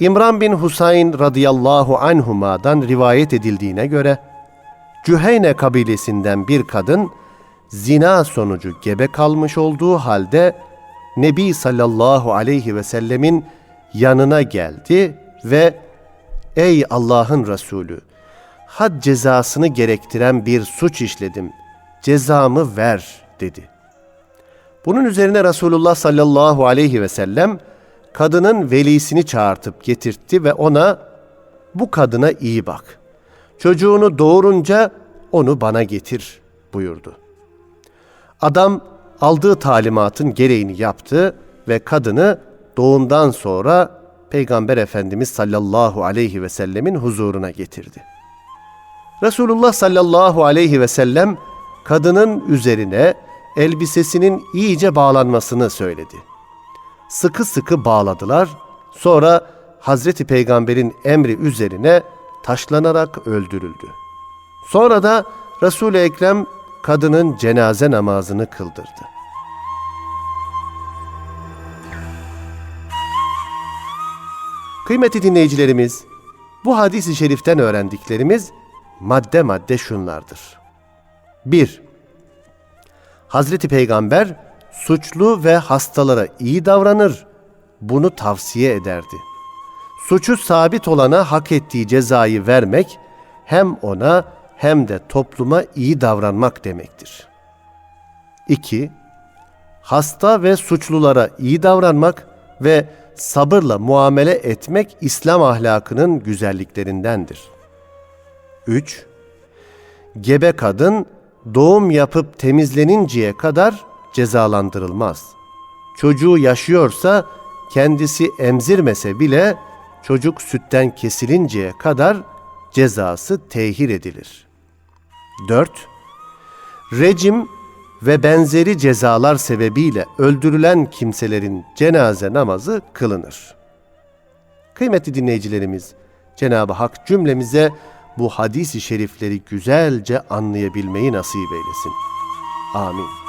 İmran bin Husayn radıyallahu anhuma'dan rivayet edildiğine göre Cüheyne kabilesinden bir kadın zina sonucu gebe kalmış olduğu halde Nebi sallallahu aleyhi ve sellemin yanına geldi ve Ey Allah'ın Resulü had cezasını gerektiren bir suç işledim. Cezamı ver dedi. Bunun üzerine Resulullah sallallahu aleyhi ve sellem kadının velisini çağırtıp getirtti ve ona bu kadına iyi bak. Çocuğunu doğurunca onu bana getir buyurdu. Adam aldığı talimatın gereğini yaptı ve kadını doğumdan sonra Peygamber Efendimiz sallallahu aleyhi ve sellemin huzuruna getirdi. Resulullah sallallahu aleyhi ve sellem kadının üzerine elbisesinin iyice bağlanmasını söyledi. Sıkı sıkı bağladılar. Sonra Hazreti Peygamber'in emri üzerine taşlanarak öldürüldü. Sonra da Resul-i Ekrem kadının cenaze namazını kıldırdı. Kıymetli dinleyicilerimiz, bu hadis-i şeriften öğrendiklerimiz madde madde şunlardır. 1. Hazreti Peygamber suçlu ve hastalara iyi davranır, bunu tavsiye ederdi. Suçu sabit olana hak ettiği cezayı vermek hem ona hem de topluma iyi davranmak demektir. 2. Hasta ve suçlulara iyi davranmak ve sabırla muamele etmek İslam ahlakının güzelliklerindendir. 3. Gebe kadın doğum yapıp temizleninceye kadar cezalandırılmaz. Çocuğu yaşıyorsa kendisi emzirmese bile çocuk sütten kesilinceye kadar cezası tehir edilir. 4. Recim ve benzeri cezalar sebebiyle öldürülen kimselerin cenaze namazı kılınır. Kıymetli dinleyicilerimiz, Cenab-ı Hak cümlemize bu hadisi şerifleri güzelce anlayabilmeyi nasip eylesin. Amin.